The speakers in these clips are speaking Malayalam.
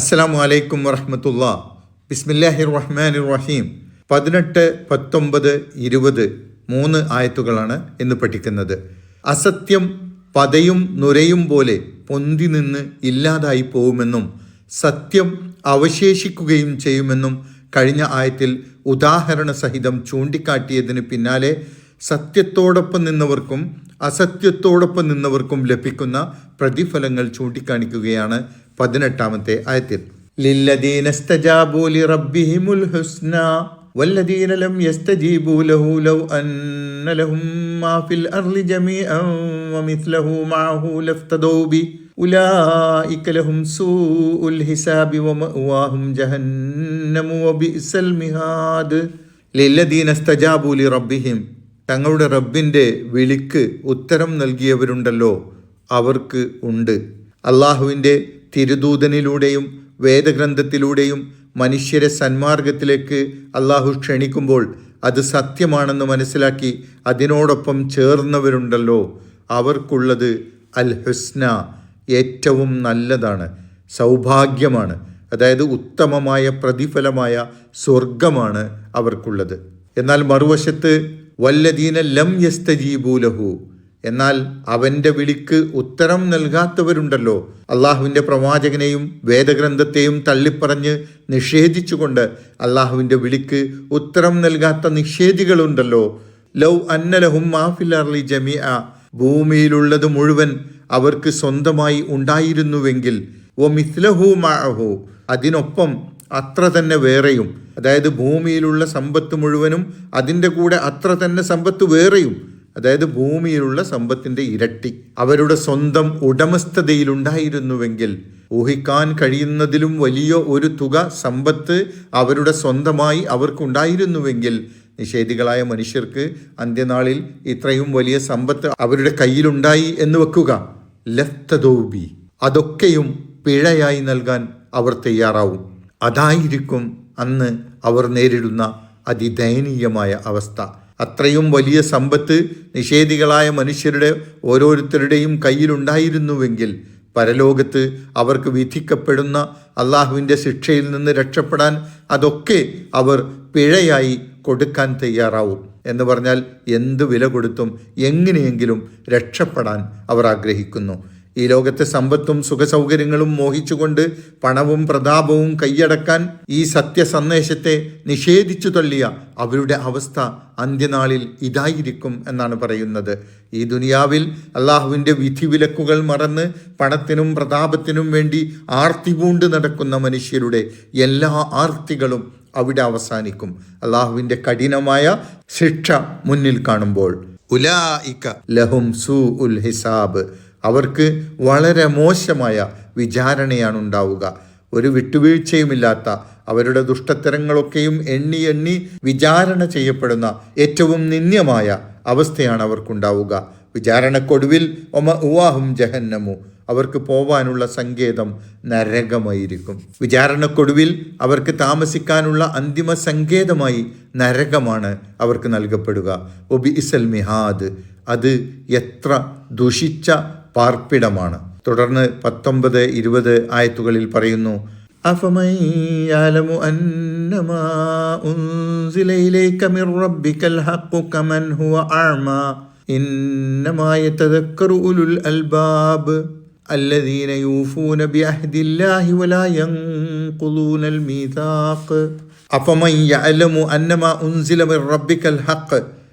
അസ്സലാമു വലൈക്കും വറഹമത്തുള്ള. ബിസ്മില്ലാഹിർ റഹ്മാൻ റഹീം പതിനെട്ട് പത്തൊമ്പത് ഇരുപത് മൂന്ന് ആയത്തുകളാണ് ഇന്ന് പഠിക്കുന്നത്. അസത്യം പതയും നുരയും പോലെ പൊന്തി നിന്ന് ഇല്ലാതായി പോവുമെന്നും സത്യം അവശേഷിക്കുകയും ചെയ്യുമെന്നും കഴിഞ്ഞ ആയത്തിൽ ഉദാഹരണ സഹിതം ചൂണ്ടിക്കാട്ടിയതിന് പിന്നാലെ സത്യത്തോടൊപ്പം നിന്നവർക്കും അസത്യത്തോടൊപ്പം നിന്നവർക്കും ലഭിക്കുന്ന പ്രതിഫലങ്ങൾ ചൂണ്ടിക്കാണിക്കുകയാണ് പതിനെട്ടാമത്തെ ആയത്തിൽ ലില്ലദീനസ്തജാബൂ ലിറബ്ബിഹിമുൽ ഹുസ്ന والذين لم يستجيبوا له لو أن لهم ما في الأرض جميعا ومثله معه لافتدوا به أولئك لهم سوء الحساب ومأواهم جهنم وبئس المهاد للذين استجابوا لربهم തങ്ങളുടെ റബ്ബിൻ്റെ വിളിക്ക് ഉത്തരം നൽകിയവരുണ്ടല്ലോ അവർക്ക് ഉണ്ട് അള്ളാഹുവിൻ്റെ തിരുദൂതനിലൂടെയും വേദഗ്രന്ഥത്തിലൂടെയും മനുഷ്യരെ സന്മാർഗത്തിലേക്ക് അള്ളാഹു ക്ഷണിക്കുമ്പോൾ അത് സത്യമാണെന്ന് മനസ്സിലാക്കി അതിനോടൊപ്പം ചേർന്നവരുണ്ടല്ലോ. അവർക്കുള്ളത് അൽ ഹുസ്ന ഏറ്റവും നല്ലതാണ് സൗഭാഗ്യമാണ്. അതായത് ഉത്തമമായ പ്രതിഫലമായ സ്വർഗമാണ് അവർക്കുള്ളത്. എന്നാൽ മറുവശത്ത് വല്ലദീന ലം യസ്തജീബൂലഹു എന്നാൽ അവന്റെ വിളിക്ക് ഉത്തരം നൽകാത്തവരുണ്ടല്ലോ. അള്ളാഹുവിന്റെ പ്രവാചകനെയും വേദഗ്രന്ഥത്തെയും തള്ളിപ്പറഞ്ഞ് നിഷേധിച്ചുകൊണ്ട് അള്ളാഹുവിന്റെ വിളിക്ക് ഉത്തരം നൽകാത്ത നിഷേധികളുണ്ടല്ലോ. ലൗ അന്നലഹും മാഫിൽ അർലി ആ ഭൂമിയിലുള്ളത് മുഴുവൻ അവർക്ക് സ്വന്തമായി ഉണ്ടായിരുന്നുവെങ്കിൽ ഓ മിസ്ലഹു മാഹു അതിനൊപ്പം അത്ര തന്നെ വേറെയും. അതായത് ഭൂമിയിലുള്ള സമ്പത്ത് മുഴുവനും അതിന്റെ കൂടെ അത്ര തന്നെ സമ്പത്ത് വേറെയും. അതായത് ഭൂമിയിലുള്ള സമ്പത്തിന്റെ ഇരട്ടി അവരുടെ സ്വന്തം ഉടമസ്ഥതയിലുണ്ടായിരുന്നുവെങ്കിൽ ഊഹിക്കാൻ കഴിയുന്നതിലും വലിയ ഒരു തുക സമ്പത്ത് അവരുടെ സ്വന്തമായി അവർക്കുണ്ടായിരുന്നുവെങ്കിൽ നിഷേധികളായ മനുഷ്യർക്ക് അന്ത്യനാളിൽ ഇത്രയും വലിയ സമ്പത്ത് അവരുടെ കയ്യിലുണ്ടായി എന്ന് വെക്കുക. ലഫ്തദോബി അതൊക്കെയും പിഴയായി നൽകാൻ അവർ തയ്യാറാവും. അതായിരിക്കും അന്ന് അവർ നേരിടുന്ന അതിദയനീയമായ അവസ്ഥ. അത്രയും വലിയ സമ്പത്ത് നിഷേധികളായ മനുഷ്യരുടെ ഓരോരുത്തരുടെയും കയ്യിലുണ്ടായിരുന്നുവെങ്കിൽ പരലോകത്ത് അവർക്ക് വിധിക്കപ്പെടുന്ന അള്ളാഹുവിന്റെ ശിക്ഷയിൽ നിന്ന് രക്ഷപ്പെടാൻ അതൊക്കെ അവർ പിഴയായി കൊടുക്കാൻ തയ്യാറാവും എന്ന് പറഞ്ഞാൽ എന്ത് വില കൊടുത്തും എങ്ങനെയെങ്കിലും രക്ഷപ്പെടാൻ അവർ ആഗ്രഹിക്കുന്നു. ഈ ലോകത്തെ സമ്പത്തും സുഖസൗകര്യങ്ങളും മോഹിച്ചുകൊണ്ട് പണവും പ്രതാപവും കൈയടക്കാൻ ഈ സത്യസന്ദേശത്തെ നിഷേധിച്ചു തള്ളിയ അവരുടെ അവസ്ഥ അന്ത്യനാളിൽ ഇതായിരിക്കും എന്നാണ് പറയുന്നത്. ഈ ദുനിയാവിൽ അള്ളാഹുവിന്റെ വിധിവിലക്കുകൾ മറന്ന് പണത്തിനും പ്രതാപത്തിനും വേണ്ടി ആർത്തി പൂണ്ട് നടക്കുന്ന മനുഷ്യരുടെ എല്ലാ ആർത്തികളും അവിടെ അവസാനിക്കും. അള്ളാഹുവിന്റെ കഠിനമായ ശിക്ഷ മുന്നിൽ കാണുമ്പോൾ. ഉലായിക്ക ലഹും സു ഉൽ ഹിസാബ്. അവർക്ക് വളരെ മോശമായ വിചാരണയാണ് ഉണ്ടാവുക ഒരു വിട്ടുവീഴ്ചയുമില്ലാത്ത അവരുടെ ദുഷ്ടത്തരങ്ങളൊക്കെയും എണ്ണി എണ്ണി വിചാരണ ചെയ്യപ്പെടുന്ന ഏറ്റവും നിന്ദ്യമായ അവസ്ഥയാണ് അവർക്കുണ്ടാവുക. വിചാരണക്കൊടുവിൽ ഒമ ഉവാഹും ജഹന്നമു. അവർക്ക് പോവാനുള്ള സങ്കേതം നരകമായിരിക്കും. വിചാരണക്കൊടുവിൽ അവർക്ക് താമസിക്കാനുള്ള അന്തിമ സങ്കേതമായി നരകമാണ് അവർക്ക് നൽകപ്പെടുക. ഒബി ഇസൽ മിഹാദ്. അത് എത്ര ദുഷിച്ച പാർപ്പിടമാണ്. തുടർന്ന് പത്തൊമ്പത് ഇരുപത് ആയത്തുകളിൽ പറയുന്നു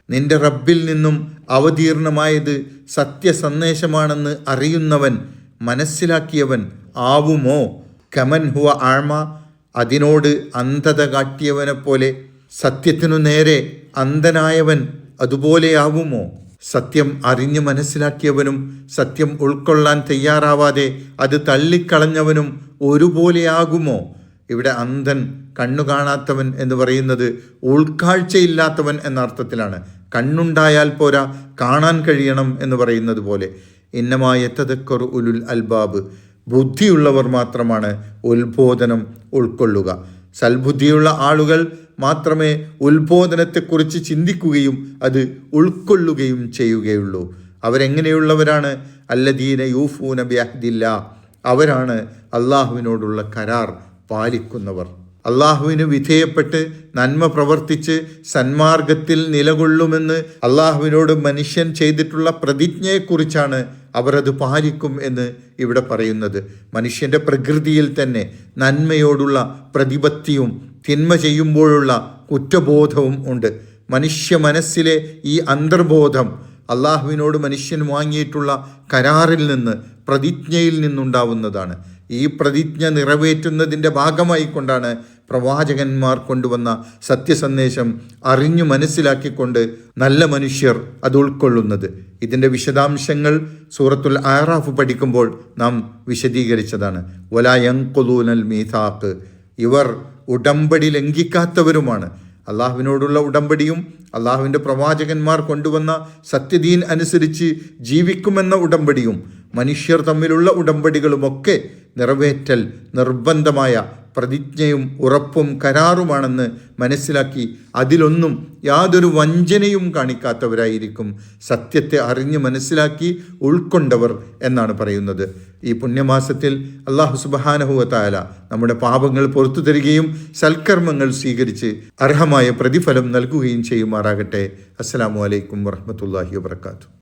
നിന്റെ റബ്ബിൽ നിന്നും അവതീർണമായത് സത്യസന്ദേശമാണെന്ന് അറിയുന്നവൻ മനസ്സിലാക്കിയവൻ ആവുമോ? കമൻ ഹുവ ആഴ്മ. അതിനോട് അന്ധത കാട്ടിയവനെ പോലെ സത്യത്തിനു നേരെ അന്ധനായവൻ അതുപോലെയാവുമോ? സത്യം അറിഞ്ഞു മനസ്സിലാക്കിയവനും സത്യം ഉൾക്കൊള്ളാൻ തയ്യാറാവാതെ അത് തള്ളിക്കളഞ്ഞവനും ഒരുപോലെയാകുമോ? ഇവിടെ അന്ധൻ കണ്ണു കാണാത്തവൻ എന്ന് പറയുന്നത് ഉൾക്കാഴ്ചയില്ലാത്തവൻ എന്ന അർത്ഥത്തിലാണ്. കണ്ണുണ്ടായാൽ പോരാ കാണാൻ കഴിയണം എന്ന് പറയുന്നത് പോലെ. ഇന്നമായ തതക്കർ ഉലുൽ അൽബാബ്. ബുദ്ധിയുള്ളവർ മാത്രമാണ് ഉത്ബോധനം ഉൾക്കൊള്ളുക. സൽബുദ്ധിയുള്ള ആളുകൾ മാത്രമേ ഉത്ബോധനത്തെക്കുറിച്ച് ചിന്തിക്കുകയും അത് ഉൾക്കൊള്ളുകയും ചെയ്യുകയുള്ളൂ. അവരെങ്ങനെയുള്ളവരാണ്? അല്ലദീന യൂഫൂന ബിഅഹ്ദില്ല. അവരാണ് അള്ളാഹുവിനോടുള്ള കരാർ പാലിക്കുന്നവർ. അള്ളാഹുവിന് വിധേയപ്പെട്ട് നന്മ പ്രവർത്തിച്ച് സന്മാർഗത്തിൽ നിലകൊള്ളുമെന്ന് അള്ളാഹുവിനോട് മനുഷ്യൻ ചെയ്തിട്ടുള്ള പ്രതിജ്ഞയെക്കുറിച്ചാണ് അവരത് പാലിക്കും എന്ന് ഇവിടെ പറയുന്നത്. മനുഷ്യന്റെ പ്രകൃതിയിൽ തന്നെ നന്മയോടുള്ള പ്രതിപത്തിയും തിന്മ ചെയ്യുമ്പോഴുള്ള കുറ്റബോധവും ഉണ്ട്. മനുഷ്യ മനസ്സിലെ ഈ അന്തർബോധം അള്ളാഹുവിനോട് മനുഷ്യൻ വാങ്ങിയിട്ടുള്ള കരാറിൽ നിന്ന് പ്രതിജ്ഞയിൽ നിന്നുണ്ടാവുന്നതാണ്. ഈ പ്രതിജ്ഞ നിറവേറ്റുന്നതിന്റെ ഭാഗമായിക്കൊണ്ടാണ് പ്രവാചകന്മാർ കൊണ്ടുവന്ന സത്യസന്ദേശം അറിഞ്ഞു മനസ്സിലാക്കിക്കൊണ്ട് നല്ല മനുഷ്യർ അത് ഉൾക്കൊള്ളുന്നത്. ഇതിന്റെ വിശദാംശങ്ങൾ സൂറത്തുൽ ആറാഫ് പഠിക്കുമ്പോൾ നാം വിശദീകരിച്ചതാണ്. വലായങ്കൊലൂനൽ മീതാക്ക് ഇവർ ഉടമ്പടി ലംഘിക്കാത്തവരുമാണ്. അള്ളാഹുവിനോടുള്ള ഉടമ്പടിയും അള്ളാഹുവിന്റെ പ്രവാചകന്മാർ കൊണ്ടുവന്ന സത്യദീൻ അനുസരിച്ച് ജീവിക്കുമെന്ന ഉടമ്പടിയും മനുഷ്യർ തമ്മിലുള്ള ഉടമ്പടികളുമൊക്കെ നിറവേറ്റൽ നിർബന്ധമായ പ്രതിജ്ഞയും ഉറപ്പും കരാറുമാണെന്ന് മനസ്സിലാക്കി അതിലൊന്നും യാതൊരു വഞ്ചനയും കാണിക്കാത്തവരായിരിക്കും. സത്യത്തെ അറിഞ്ഞ് മനസ്സിലാക്കി ഉൾക്കൊണ്ടവർ എന്നാണ് പറയുന്നത്. ഈ പുണ്യമാസത്തിൽ അള്ളാഹു സുബാനഹുവത്തായ നമ്മുടെ പാപങ്ങൾ പുറത്തു തരികയും സൽക്കർമ്മങ്ങൾ സ്വീകരിച്ച് അർഹമായ പ്രതിഫലം നൽകുകയും ചെയ്യുമാറാകട്ടെ. അസ്സാം വലൈക്കും വർഹമത്തല്ലാഹി വാത്തു